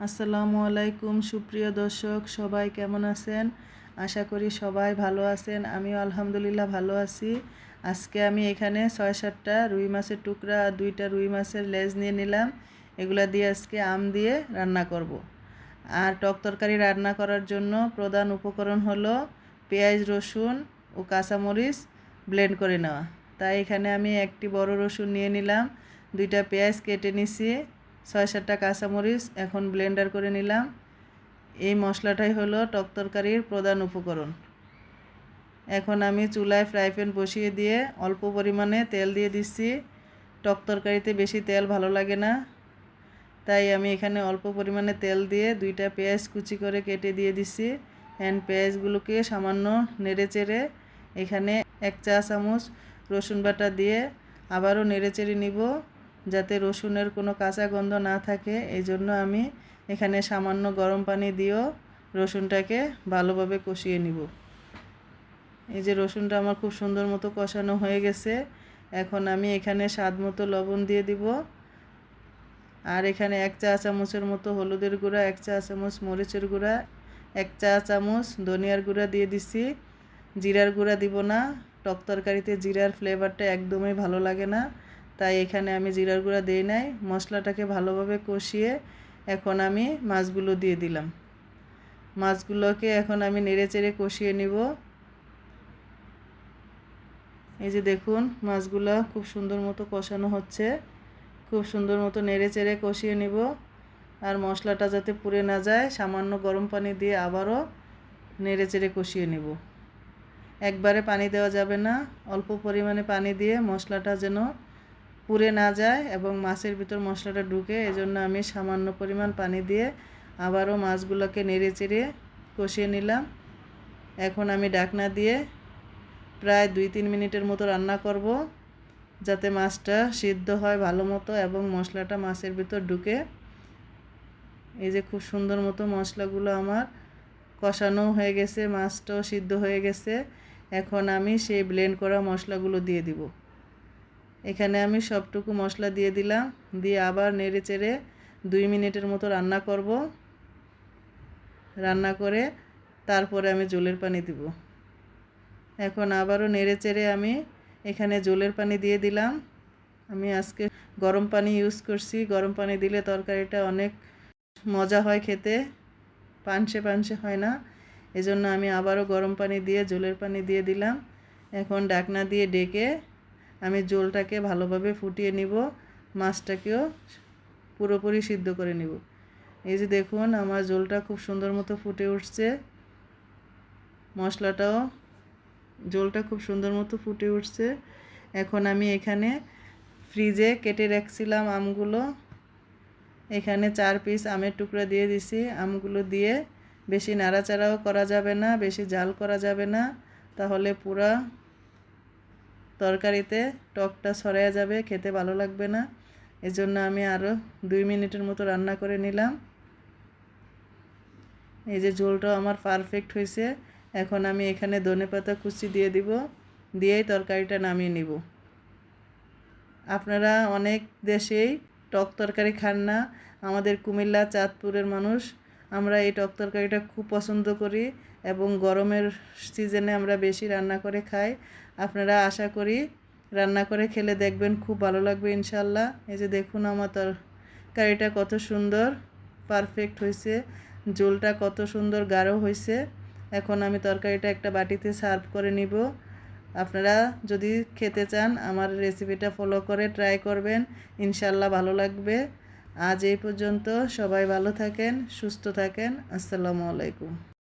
আসসালামু আলাইকুম, সুপ্রিয় দর্শক, সবাই কেমন আছেন? আশা করি সবাই ভালো আছেন, আমিও আলহামদুলিল্লাহ ভালো আছি। আজকে আমি এখানে ছয় সাতটা রুই মাছের টুকরা আর দুইটা রুই মাছের লেজ নিয়ে নিলাম। এগুলা দিয়ে আজকে আম দিয়ে রান্না করব। আর টক তরকারি রান্না করার জন্য প্রধান উপকরণ হলো পেঁয়াজ, রসুন ও কাঁচামরিচ ব্লেন্ড করে নেওয়া। তাই এখানে আমি একটি বড় রসুন নিয়ে নিলাম, দুইটা পেঁয়াজ কেটে নিছি। ছয় সাতটা কাঁচামরিচ এখন ব্লেন্ডার করে নিলাম। এই মশলাটাই হলো টক তরকারির প্রধান উপকরণ। এখন আমি চুলায় ফ্রাই প্যান বসিয়ে দিয়ে অল্প পরিমাণে তেল দিয়ে দিচ্ছি। টক তরকারিতে বেশি তেল ভালো লাগে না। তাই আমি এখানে অল্প পরিমাণে তেল দিয়ে দুইটা পেঁয়াজ কুচি করে কেটে দিয়ে দিচ্ছি। হ্যান্ড পেঁয়াজগুলোকে সামান্য নেড়ে চেড়ে এখানে এক চা চামচ রসুন বাটা দিয়ে আবারও নেড়ে চেড়ে নিব। যাতে রসুনের কোনো কাঁচা গন্ধ না থাকে এই জন্য আমি এখানে সামান্য গরম পানি দিয়েও রসুনটাকে ভালোভাবে কষিয়ে নিব। এই যে রসুনটা আমার খুব সুন্দর মতো কষানো হয়ে গেছে, এখন আমি এখানে স্বাদ মতো লবণ দিয়ে দিব। আর এখানে এক চা চামচের মতো হলুদের গুঁড়া, এক চা চামচ মরিচের গুঁড়া, এক চা চামচ ধনিয়ার গুঁড়া দিয়ে দিছি। জিরার গুঁড়া দিব না, টক তরকারিতে জিরার ফ্লেভারটা একদমই ভালো লাগে না। তাই এখানে আমি জিরার গুঁড়া দিই নাই, মশলাটাকে ভালোভাবে কষিয়ে এখন আমি মাছগুলো দিয়ে দিলাম। মাছগুলোকে এখন আমি নেড়ে চেড়ে কষিয়ে নিব। এই যে দেখুন, মাছগুলো খুব সুন্দর মতো কষানো হচ্ছে। খুব সুন্দর মতো নেড়ে চেড়ে কষিয়ে নিব। আর মশলাটা যাতে পুড়ে না যায়, সামান্য গরম পানি দিয়ে আবারও নেড়ে চেড়ে কষিয়ে নিব। একবারে পানি দেওয়া যাবে না, অল্প পরিমাণে পানি দিয়ে মশলাটা যেন পুড়ে না যায় এবং মাছের ভিতর মশলাটা ঢুকে, এজন্য আমি সামান্য পরিমাণ পানি দিয়ে আবারও মাছগুলোকে নেড়ে চেড়ে কষিয়ে নিলাম। এখন আমি ডাকনা দিয়ে প্রায় দুই তিন মিনিটের মতো রান্না করব, যাতে মাছটা সিদ্ধ হয় ভালো মতো এবং মশলাটা মাছের ভিতর ঢুকে। এই যে খুব সুন্দর মতো মশলাগুলো আমার কষানো হয়ে গেছে, মাছটাও সিদ্ধ হয়ে গেছে। এখন আমি সেই ব্লেন্ড করা মশলাগুলো দিয়ে দিব। এখানে আমি সবটুকু মশলা দিয়ে দিলাম, দিয়ে আবার নেড়ে চেড়ে দুই মিনিটের মতো রান্না করব। রান্না করে তারপরে আমি জলের পানি দিব। এখন আবারও নেড়ে চেড়ে আমি এখানে জলের পানি দিয়ে দিলাম। আমি আজকে গরম পানি ইউজ করছি। গরম পানি দিলে তরকারিটা অনেক মজা হয় খেতে, পানসে পানসে হয় না। এজন্য আমি আবারও গরম পানি দিয়ে, জলের পানি দিয়ে দিলাম। এখন ডাকনা দিয়ে ডেকে আমি জোলটাকে ভালোভাবে ফুটিয়ে নিব, মাছটাকেও পুরোপুরি সিদ্ধ করে নিব। এই যে দেখুন, আমার জোলটা খুব সুন্দর মতো ফুটে উঠছে। মশলাটাও, জলটা খুব সুন্দর মতো ফুটে উঠছে। এখন আমি এখানে ফ্রিজে কেটে রাখছিলাম আমগুলো। এখানে চার পিস আমের টুকরা দিয়ে দিছি। আমগুলো দিয়ে বেশি নাড়াচাড়াও করা যাবে না, বেশি জাল করা যাবে না। তাহলে পুরা তরকারিতে টকটা ছড়াইয়া যাবে, খেতে ভালো লাগবে না। এজন্য আমি আরও দুই মিনিটের মতো রান্না করে নিলাম। এই যে ঝোলটাও আমার পারফেক্ট হয়েছে। এখন আমি এখানে ধনে পাতা কুচি দিয়ে দিব, দিয়েই তরকারিটা নামিয়ে নিব। আপনারা অনেক দেশেই টক তরকারি খান না। আমাদের কুমিল্লা, চাঁদপুরের মানুষ, আমরা এই টক তরকারিটা খুব পছন্দ করি এবং গরমের সিজনে আমরা বেশি রান্না করে খাই। আপনারা আশা করি রান্না করে খেলে দেখবেন খুব ভালো লাগবে ইনশাল্লাহ। এই যে দেখুন আমার তরকারিটা কত সুন্দর পারফেক্ট হয়েছে। ঝোলটা কত সুন্দর, গাঢ় হয়েছে। এখন আমি তরকারিটা একটা বাটিতে সার্ভ করে নিব। আপনারা যদি খেতে চান, আমার রেসিপিটা ফলো করে ট্রাই করবেন। ইনশাল্লাহ ভালো লাগবে। আজ এই পর্যন্ত সবাই ভালো থাকেন, সুস্থ থাকেন। আসসালামু আলাইকুম।